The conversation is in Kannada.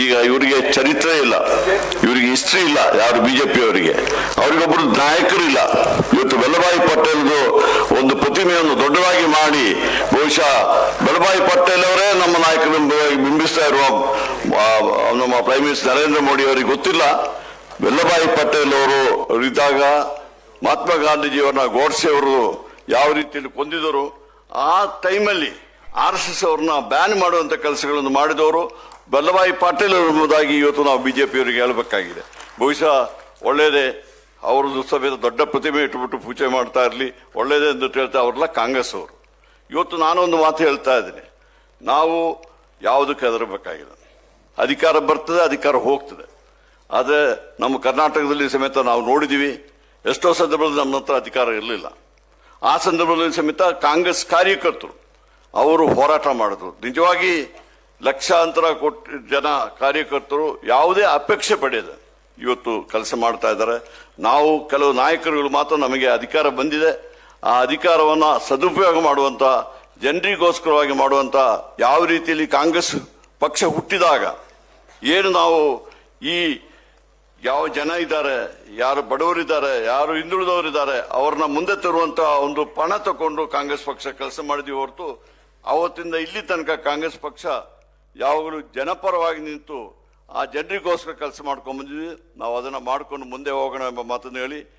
ಈಗ ಇವರಿಗೆ ಚರಿತ್ರೆ ಇಲ್ಲ. ಇವರಿಗೆ ಹಿಸ್ಟ್ರಿ ಇಲ್ಲ, ಯಾರು ಬಿಜೆಪಿ ಅವರಿಗೆ. ಅವರಿಗೊಬ್ಬರು ನಾಯಕರು ಇಲ್ಲ ಇವತ್ತು ವಲ್ಲಭಾಯಿ ಪಟೇಲ್ದು ಒಂದು ಪ್ರತಿಮೆಯನ್ನು ದೊಡ್ಡದಾಗಿ ಮಾಡಿ, ಬಹುಶಃ ವಲ್ಲಭಾಯಿ ಪಟೇಲ್ ಅವರೇ ನಮ್ಮ ನಾಯಕರನ್ನು ಬಿಂಬಿಸ್ತಾ ಇರುವ ನಮ್ಮ ಪ್ರೈಮ್ ಮಿನಿಸ್ಟರ್ ನರೇಂದ್ರ ಮೋದಿ ಅವರಿಗೆ ಗೊತ್ತಿಲ್ಲ. ವಲ್ಲಭಾಯಿ ಪಟೇಲ್ ಅವರು ಇದ್ದಾಗ ಮಹಾತ್ಮ ಗಾಂಧೀಜಿಯವರನ್ನ ಗೋಡ್ಸೆ ಅವರು ಯಾವ ರೀತಿಯಲ್ಲಿ ಕೊಂದಿದರು ಆ ಟೈಮಲ್ಲಿ ಆರ್ ಎಸ್ ಎಸ್ ಅವ್ರನ್ನ ಬ್ಯಾನ್ ಮಾಡುವಂತ ಕೆಲಸಗಳನ್ನು ಮಾಡಿದವರು ವಲ್ಲಭಾಯಿ ಪಾಟೀಲ್ ಎಂಬುದಾಗಿ ಇವತ್ತು ನಾವು ಬಿಜೆಪಿಯವರಿಗೆ ಹೇಳಬೇಕಾಗಿದೆ. ಬಹುಶಃ ಒಳ್ಳೆಯದೇ ಅವ್ರದ್ದು ಸಮೇತ ದೊಡ್ಡ ಪ್ರತಿಮೆ ಇಟ್ಬಿಟ್ಟು ಪೂಜೆ ಮಾಡ್ತಾ ಇರಲಿ, ಒಳ್ಳೆಯದೇ ಅಂತ ಹೇಳ್ತಾ ಅವರೆಲ್ಲ ಕಾಂಗ್ರೆಸ್ ಅವರು. ಇವತ್ತು ನಾನೊಂದು ಮಾತು ಹೇಳ್ತಾ ಇದ್ದೀನಿ. ನಾವು ಯಾವುದಕ್ಕೆ ಹೆದರಬೇಕಾಗಿಲ್ಲ ಅಧಿಕಾರ ಬರ್ತದೆ, ಅಧಿಕಾರ ಹೋಗ್ತದೆ. ಆದರೆ ನಮ್ಮ ಕರ್ನಾಟಕದಲ್ಲಿ ಸಮೇತ ನಾವು ನೋಡಿದ್ದೀವಿ ಎಷ್ಟೋ ಸಂದರ್ಭದಲ್ಲಿ ನಮ್ಮ ಹತ್ರ ಅಧಿಕಾರ ಇರಲಿಲ್ಲ. ಆ ಸಂದರ್ಭದಲ್ಲಿ ಸಮೇತ ಕಾಂಗ್ರೆಸ್ ಕಾರ್ಯಕರ್ತರು ಅವರು ಹೋರಾಟ ಮಾಡಿದ್ರು. ನಿಜವಾಗಿ ಲಕ್ಷಾಂತರ ಕೋಟಿ ಜನ ಕಾರ್ಯಕರ್ತರು ಯಾವುದೇ ಅಪೇಕ್ಷೆ ಪಡೆಯದ ಇವತ್ತು ಕೆಲಸ ಮಾಡ್ತಾ ಇದ್ದಾರೆ. ನಾವು ಕೆಲವು ನಾಯಕರುಗಳು ಮಾತ್ರ ನಮಗೆ ಅಧಿಕಾರ ಬಂದಿದೆ. ಆ ಅಧಿಕಾರವನ್ನು ಸದುಪಯೋಗ ಮಾಡುವಂಥ ಜನರಿಗೋಸ್ಕರವಾಗಿ ಮಾಡುವಂಥ ಯಾವ ರೀತಿಯಲ್ಲಿ ಕಾಂಗ್ರೆಸ್ ಪಕ್ಷ ಹುಟ್ಟಿದಾಗ ಏನು ನಾವು ಈ ಯಾವ ಜನ ಇದ್ದಾರೆ, ಯಾರು ಬಡವರಿದ್ದಾರೆ, ಯಾರು ಹಿಂದುಳಿದವರಿದ್ದಾರೆ, ಅವ್ರನ್ನ ಮುಂದೆ ತರುವಂತಹ ಒಂದು ಪಣ ತಕೊಂಡು ಕಾಂಗ್ರೆಸ್ ಪಕ್ಷ ಕೆಲಸ ಮಾಡಿದ್ವಿ ಹೊರತು ಅವತ್ತಿಂದ ಇಲ್ಲಿ ತನಕ ಕಾಂಗ್ರೆಸ್ ಪಕ್ಷ ಯಾವಾಗಲೂ ಜನಪರವಾಗಿ ನಿಂತು ಆ ಜನರಿಗೋಸ್ಕರ ಕೆಲಸ ಮಾಡ್ಕೊಂಡು ಬಂದಿದ್ವಿ. ನಾವು ಅದನ್ನು ಮಾಡ್ಕೊಂಡು ಮುಂದೆ ಹೋಗೋಣ ಎಂಬ ಮಾತನ್ನು ಹೇಳಿ